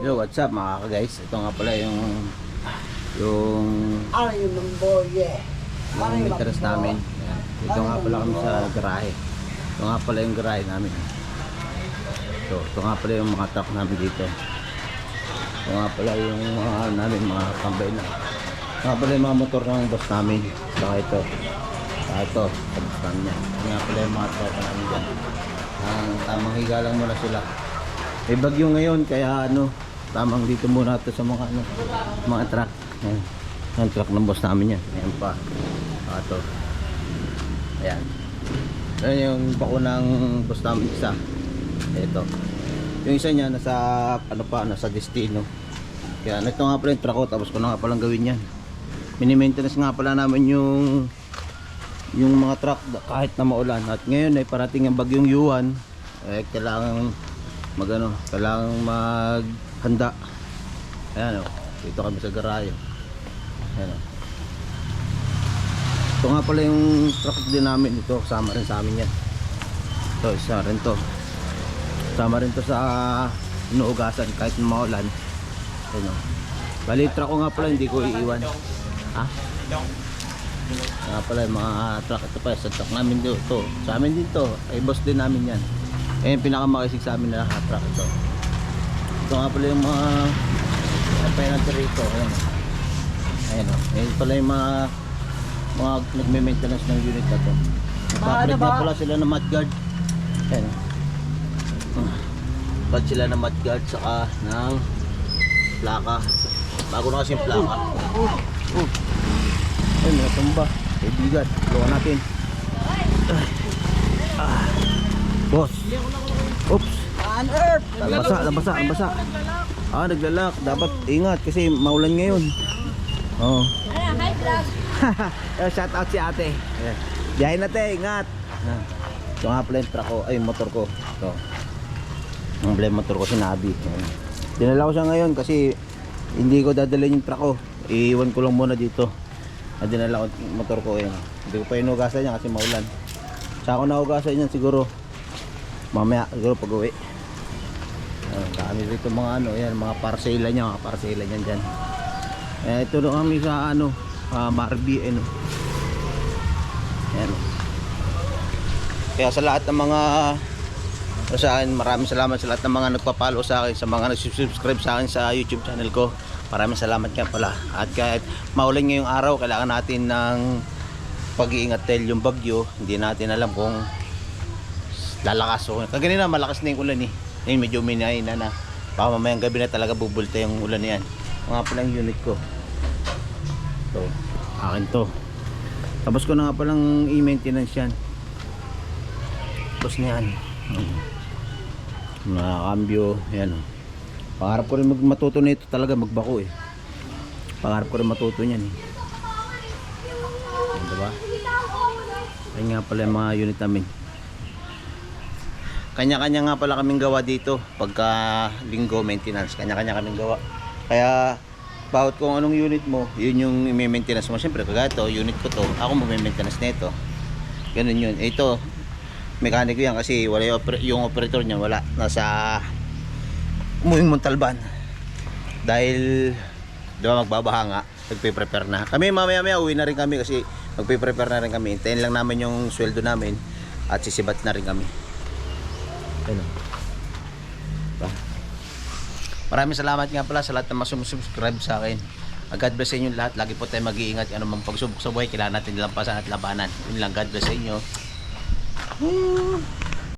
Yo, what's up mga guys? Ito nga pala yung yung Ano yung? Ano yung meters namin. Ayan. Ito nga pala kami sa garahe. Ito nga pala yung garahe namin. Ito, ito nga pala yung mga truck namin dito. Ito nga pala yung mga ano namin, mga tambay na. Ito nga pala yung mga motor ng boss namin. Saka ito. Saka ito, sa boss namin yan. Ito nga pala yung mga truck namin dyan. Ang tamang higa lang muna sila. May bagyo ngayon kaya ano, tamang dito muna ito sa mga ano, mga truck. Ayan. Ang truck ng boss namin yan. Ayan pa. Saka ito. Ayan. Ayan yung bakunang boss namin isa. Ito. Yung isa niya nasa ano pa, nasa destino. Kaya ito nga pala yung truck ko tapos ko na nga palang gawin yan. Mini-maintenance nga pala namin yung yung mga truck kahit na maulan at ngayon ay parating ang bagyong Yuan eh kailangan magano kailangan maghanda. Ayan o dito kami sa garayo ayan o ito nga pala yung truck din namin. Ito kasama rin sa amin yan. Ito isa rin to. Kasama rin to sa inuugasan kahit maulan ayan o bali yung truck ko nga pala hindi ko iiwan. Ha? nga pala yung mga truck. Ito pa sa truck namin dito. Sa amin dito ay boss din namin yan eh yung pinakamakisig sa amin na truck ito ito nga pala yung mga penalty rito ayan ayan o ayan pala yung mga mga nagme-maintenance ng unit na to nagpapalit Paano ba? na pala sila ng mudguard ayan o Pad sila ng mudguard saka ng plaka bago na kasi yung plaka oh. Ay, mga tumba. Kaibigan, luwa natin. Ah. Boss. Oops. On earth! Nabasa, nabasa, nabasa. Ah, naglalak. Dapat ingat kasi maulan ngayon. Oo. Oh. Hi, vlog. Shout out si ate. Ayan. Biyahe na te, ingat. Ito nga pala yung truck ko, ay motor ko. Ito. Ang yung motor ko, sinabi. Ayan. Dinala ko siya ngayon kasi hindi ko dadalhin yung truck ko. Iiwan ko lang muna dito. Ah, dinala ko yung motor ko. Ayan. Hindi ko pa inugasan niya kasi maulan. Sa ako naugasan niyan siguro. Mamaya, siguro pag uwi. Ayan, dami rito mga ano, yan, mga parsela niya, mga parsela niyan dyan. Eh, ito na kami sa ano, uh, Marby, ano. Ayan. Kaya sa lahat ng mga ano sa maraming salamat sa lahat ng mga nagpa-follow sa akin, sa mga nag-subscribe sa akin sa YouTube channel ko. Maraming salamat nga pala. At kahit maulan ngayong araw, kailangan natin ng pag-iingat dahil yung bagyo, hindi natin alam kung lalakas o. Kaganina malakas na yung ulan eh. Ngayon medyo minahin na na. Baka mamayang gabi na talaga bubulta yung ulan na yan. Mga palang unit ko. Ito. Akin to. Tapos ko na nga palang i-maintenance yan. Tapos na yan. Mm. Nakakambyo. Yan o. Pangarap ko rin mag matuto nito talaga magbako eh. Pangarap ko rin matuto niyan eh. Yan, diba? Ayun nga pala yung mga unit namin. Kanya-kanya nga pala kaming gawa dito pagka linggo maintenance. Kanya-kanya kaming gawa. Kaya bawat kung anong unit mo, yun yung i-maintenance mo. Siyempre, kagaya to, unit ko to, ako mag-maintenance nito. Ganun yun. Ito, mekaniko yan kasi wala yung, oper- yung operator niya, wala. Nasa umuing Montalban. Dahil, di ba magbabaha nga, nagpe-prepare na. Kami mamaya-maya uwi na rin kami kasi magpe-prepare na rin kami. Hintayin lang namin yung sweldo namin at sisibat na rin kami. Ano? Ba? Maraming salamat nga pala sa lahat na masubscribe sa akin. God bless sa inyo lahat. Lagi po tayo mag-iingat. Ano mang pagsubok sa buhay, kailangan natin lampasan at labanan. Yun lang. God bless sa inyo.